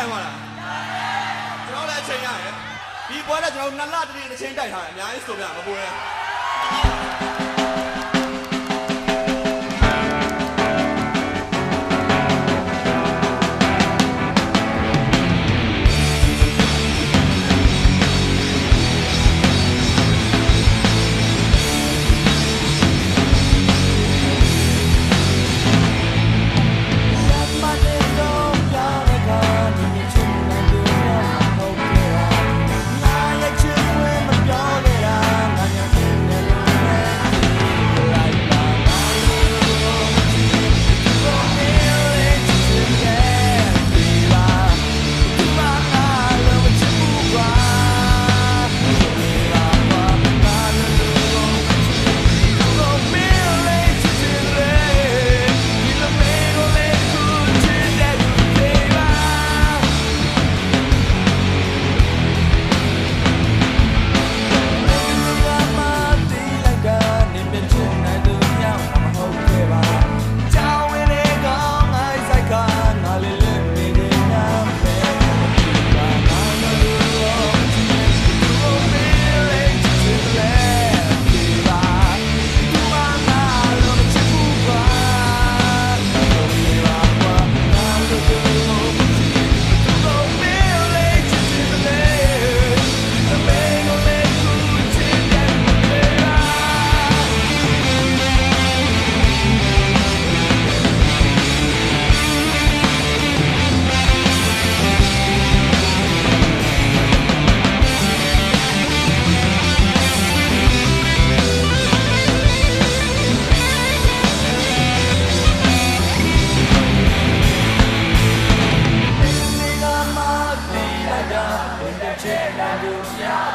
ရမှာလားကျွန်တော်လည်းအချိန်ရတယ်ဒီပွဲလည်းကျွန်တော်နှစ်လတည်းတစ်ချိန်တိုက်ထားတယ်အများကြီးဆိုပြမပူရဲ Chegar do céu